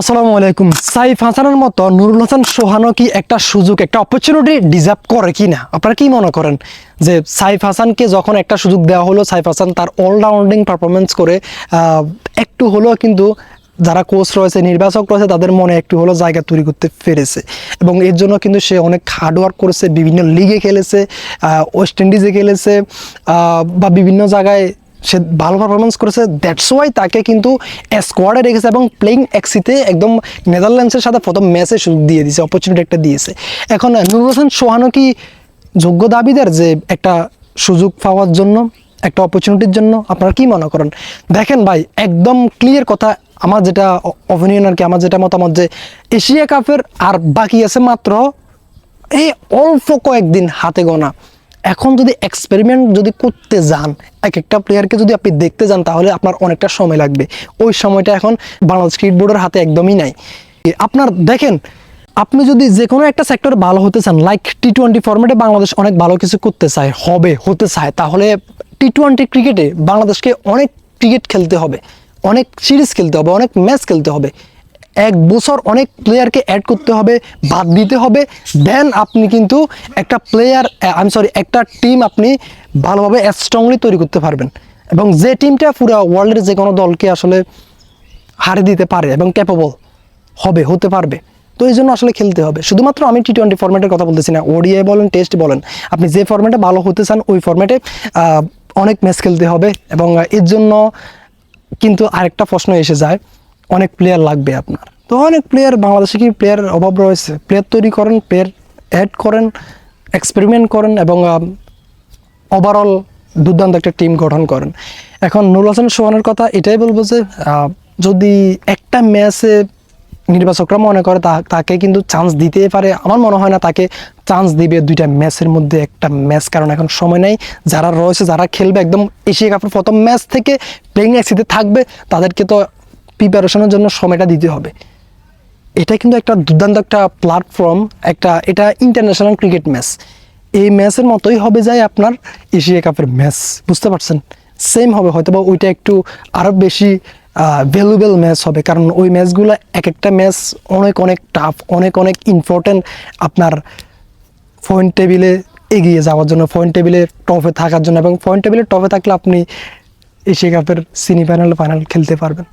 আসসালামু আলাইকুম। সাইফ হাসানের মতো নুরুল হাসান সোহানো কি একটা সুযোগ, একটা অপরচুনিটি ডিজার্ভ করে কি না? আপনারা কি মনে করেন যে সাইফ হাসানকে যখন একটা সুযোগ দেওয়া হলো, সাইফ হাসান তার অলরাউন্ডিং পারফরমেন্স করে একটু হলেও কিন্তু যারা কোচ রয়েছে, নির্বাচক রয়েছে, তাদের মনে একটু হলো জায়গা তৈরি করতে পেরেছে। এবং এর জন্য কিন্তু সে অনেক হার্ডওয়ার্ক করেছে, বিভিন্ন লিগে খেলেছে ওয়েস্ট ইন্ডিজে খেলেছে বা বিভিন্ন জায়গায় সে ভালো পারফরমেন্স করেছে দ্যাটস ওয়াই তাকে কিন্তু স্কোয়াডে রেখেছে এবং প্লেইং এক্সিতে একদম নেদারল্যান্ডসের সাথে প্রথম ম্যাচে সুযোগ দিয়ে দিয়েছে অপরচুনিটি একটা দিয়েছে। এখন নুর হোসেন সোহানও কি যোগ্য দাবিদার যে একটা সুযোগ পাওয়ার জন্য, একটা অপরচুনিটির জন্য? আপনারা কি মনে করেন? দেখেন ভাই, একদম ক্লিয়ার কথা, আমার যেটা অপিনিয়ন আর কি, আমার যেটা মতামত যে এশিয়া কাপের আর বাকি আছে মাত্র, এই অল্প কয়েকদিন হাতে গোনা। এখন যদি এক্সপেরিমেন্ট যদি করতে যান, এক একটা প্লেয়ারকে যদি আপনি দেখতে যান, তাহলে আপনার অনেকটা সময় লাগবে। ওই সময়টা এখন বাংলাদেশ ক্রিকেট বোর্ডের হাতে একদমই নাই। আপনার দেখেন, আপনি যদি যে কোনো একটা সেক্টর ভালো হতে চান লাইক টি টোয়েন্টি ফর্মেটে বাংলাদেশ অনেক ভালো কিছু করতে চায়, হবে, হতে চায়, তাহলে টি টোয়েন্টি ক্রিকেটে বাংলাদেশকে অনেক ক্রিকেট খেলতে হবে, অনেক সিরিজ খেলতে হবে, অনেক ম্যাচ খেলতে হবে। এক বছর অনেক প্লেয়ারকে অ্যাড করতে হবে, বাদ দিতে হবে। দেন আপনি কিন্তু একটা প্লেয়ার আমি সরি একটা টিম আপনি ভালোভাবে স্ট্রংলি তৈরি করতে পারবেন। এবং যে টিমটা পুরো ওয়ার্ল্ডের যে কোনো দলকে আসলে হারে দিতে পারে এবং ক্যাপেবল হবে, হতে পারবে। তো এই জন্য আসলে খেলতে হবে। শুধুমাত্র আমি টি টোয়েন্টি ফর্ম্যাটের কথা বলতেছি না ওডিআই বলেন টেস্ট বলেন। আপনি যে ফর্ম্যাটে ভালো হতে চান, ওই ফর্ম্যাটে অনেক ম্যাচ খেলতে হবে। এবং এর জন্য কিন্তু আরেকটা প্রশ্ন এসে যায়। অনেক প্লেয়ার লাগবে আপনার। তো অনেক প্লেয়ার বাংলাদেশে কি প্লেয়ার অভাব রয়েছে? প্লেয়ার তৈরি করেন প্লেয়ার অ্যাড করেন এক্সপেরিমেন্ট করেন এবং ওভারঅল দুর্দান্ত একটা টিম গঠন করেন। এখন নুরুল হাসান সোহানের কথা এটাই বলব যে যদি একটা ম্যাচে নির্বাচকরা মনে করে তাকে কিন্তু চান্স দিতে পারে। আমার মনে হয় না তাকে চান্স দিবে দুইটা ম্যাচের মধ্যে একটা ম্যাচ কারণ এখন সময় নেই। যারা রয়েছে, যারা খেলবে, একদম এশিয়া কাপের প্রথম ম্যাচ থেকে প্লেইং এক্সিতে থাকবে, তাদেরকে তো প্রিপারেশনের জন্য সময়টা দিতে হবে। এটা কিন্তু একটা দুর্দান্ত একটা প্ল্যাটফর্ম একটা, এটা ইন্টারন্যাশনাল ক্রিকেট ম্যাচ এই ম্যাচের মতোই হবে যায় আপনার এশিয়া কাপের ম্যাচ বুঝতে পারছেন? সেম হবে হয়তো বা ওইটা একটু আরও বেশি ভ্যালুবেল ম্যাচ হবে, কারণ ওই ম্যাচগুলো এক একটা ম্যাচ অনেক অনেক টাফ অনেক অনেক ইম্পর্টেন্ট আপনার পয়েন্ট টেবিলে এগিয়ে যাওয়ার জন্য পয়েন্ট টেবিলে টপে থাকার জন্য এবং পয়েন্ট টেবিলে টপে থাকলে আপনি এশিয়া কাপের সেমি ফাইনাল ফাইনাল খেলতে পারবেন।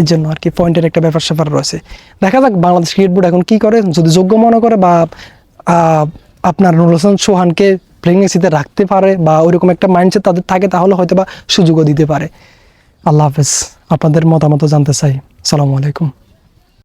এর জন্য আর কি পয়েন্টের একটা ব্যাপার স্যাপার রয়েছে। দেখা যাক বাংলাদেশ ক্রিকেট বোর্ড এখন কি করে, যদি যোগ্য মনে করে বা আপনার নুরুল হাসান সোহানকে প্রেগনেন্সিতে রাখতে পারে বা ওইরকম একটা মাইন্ডসেট তাদের থাকে, তাহলে হয়তো বা সুযোগও দিতে পারে। আল্লাহ হাফেজ, আপনাদের মতামত জানতে চাই। সালামু আলাইকুম।